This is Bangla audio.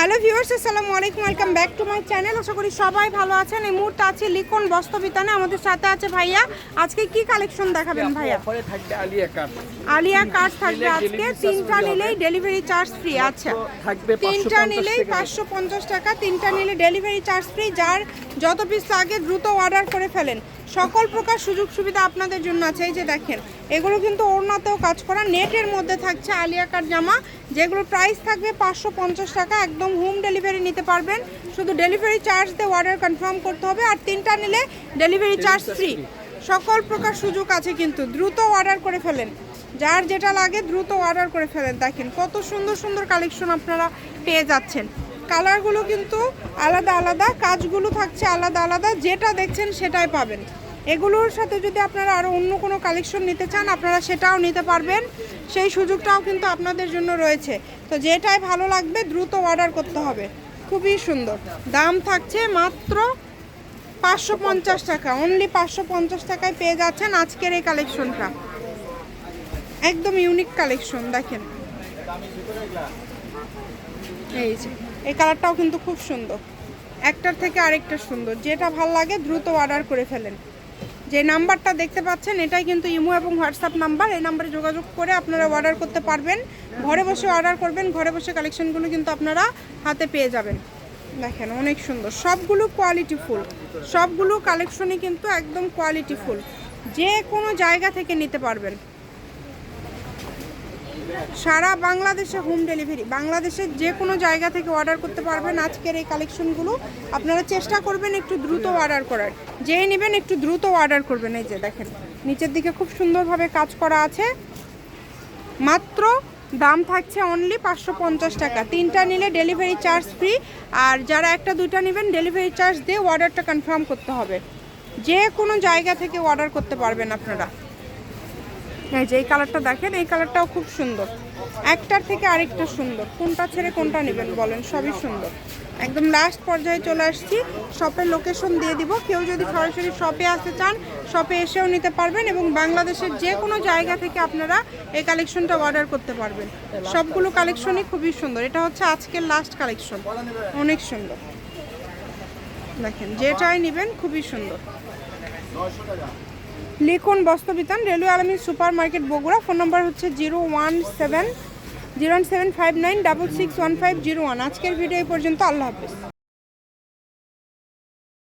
হ্যালো ভিউয়ার্স আসসালামু আলাইকুম welcome back to my channel. আশা করি সবাই ভালো আছেন। এই মুহূর্তে আছে লিখন বস্তবিতানে আমাদের সাথে আছে ভাইয়া। আজকে কি কালেকশন দেখাবেন ভাইয়া? অফারে থাকবে আলিয়া কাট আলিয়া কার্ড থাকবে আজকে। তিনটা নিলেই ডেলিভারি চার্জ ফ্রি। আচ্ছা। থাকবে তিনটা 550 নিলেই। পাঁচশো পঞ্চাশ টাকা। তিনটা নিলে ডেলিভারি চার্জ ফ্রি। যার যত পিস লাগে দ্রুত অর্ডার করে ফেলেন। সকল প্রকার সুযোগ সুবিধা আপনাদের জন্য আছে। এই যে দেখেন এগুলো কিন্তু ওড়নাতেও কাজ করা নেটের মধ্যে থাকছে আলিয়া কাট জামা যেগুলো প্রাইস থাকবে পাঁচশো পঞ্চাশ টাকা একদম হোম ডেলিভারি নিতে পারবেন। শুধু ডেলিভারি চার্জ দিয়ে অর্ডার কনফার্ম করতে হবে আর তিনটা নিলে ডেলিভারি চার্জ ফ্রি সকল প্রকার সুযোগ আছে কিন্তু দ্রুত অর্ডার করে ফেলেন। যার যেটা লাগে দ্রুত অর্ডার করে ফেলেন। দেখেন কত সুন্দর সুন্দর কালেকশন আপনারা পেয়ে যাচ্ছেন। কালারগুলো কিন্তু আলাদা আলাদা, কাজগুলো থাকছে আলাদা আলাদা, যেটা দেখছেন সেটাই পাবেন। এগুলোর সাথে যদি আপনারা আরও অন্য কোনো কালেকশন নিতে চান, আপনারা সেটাও নিতে পারবেন। সেই সুযোগটাও কিন্তু আপনাদের জন্য রয়েছে। তো যেটাই ভালো লাগবে, দ্রুত অর্ডার করতে হবে। খুবই সুন্দর। দাম থাকছে মাত্র পাঁচশো পঞ্চাশ টাকা। অনলি পাঁচশো পঞ্চাশ টাকায় পেয়ে যাচ্ছেন আজকের এই কালেকশনটা একদম ইউনিক কালেকশন দেখেন। এই যে, এই কালারটাও কিন্তু খুব সুন্দর। একটার থেকে আরেকটা সুন্দর। যেটা ভালো লাগে দ্রুত অর্ডার করে ফেলেন। যে নাম্বারটা দেখতে পাচ্ছেন, এটাই কিন্তু ইমো এবং হোয়াটসঅ্যাপ নাম্বার। এই নাম্বারে যোগাযোগ করে আপনারা অর্ডার করতে পারবেন। ঘরে বসে অর্ডার করবেন। ঘরে বসে কালেকশনগুলো কিন্তু আপনারা হাতে পেয়ে যাবেন। দেখেন, অনেক সুন্দর। সবগুলো কোয়ালিটি ফুল। সবগুলো কালেকশনই কিন্তু একদম কোয়ালিটি ফুল। যে কোনো জায়গা থেকে নিতে পারবেন। সারা বাংলাদেশে হোম ডেলিভারি। বাংলাদেশের যে কোনো জায়গা থেকে অর্ডার করতে পারবেন আজকের এই কালেকশনগুলো আপনারা চেষ্টা করবেন একটু দ্রুত অর্ডার করার। যেই নেবেন একটু দ্রুত অর্ডার করবেন। এই যে দেখেন, নিচের দিকে খুব সুন্দরভাবে কাজ করা আছে। মাত্র দাম থাকছে অনলি পাঁচশো পঞ্চাশ টাকা। তিনটা নিলে ডেলিভারি চার্জ ফ্রি আর যারা একটা দুইটা নেবেন ডেলিভারি চার্জ দিয়ে অর্ডারটা কনফার্ম করতে হবে। যে কোনো জায়গা থেকে অর্ডার করতে পারবেন আপনারা। এই যে এই কালারটা দেখেন, এই কালারটাও খুব সুন্দর। একটার থেকে আরেকটা সুন্দর। কোনটা ছেড়ে কোনটা নেবেন বলেন, সবই সুন্দর। একদম লাস্ট পর্যায়ে চলে আসছি। শপের লোকেশন দিয়ে দিব। কেউ যদি সরাসরি শপে আসতে চান শপে এসেও নিতে পারবেন এবং বাংলাদেশের যে কোনো জায়গা থেকে আপনারা এই কালেকশনটা অর্ডার করতে পারবেন। সবগুলো কালেকশনই খুবই সুন্দর। এটা হচ্ছে আজকের লাস্ট কালেকশন অনেক সুন্দর। দেখেন, যেটাই নেবেন খুবই সুন্দর। লিখুন Bastrabitan railway Alami super market Bogura. Phone number হচ্ছে zero one seven, zero seven five nine double six one five zero one. আজকের ভিডিও এই পর্যন্ত, আল্লাহ হাফিজ।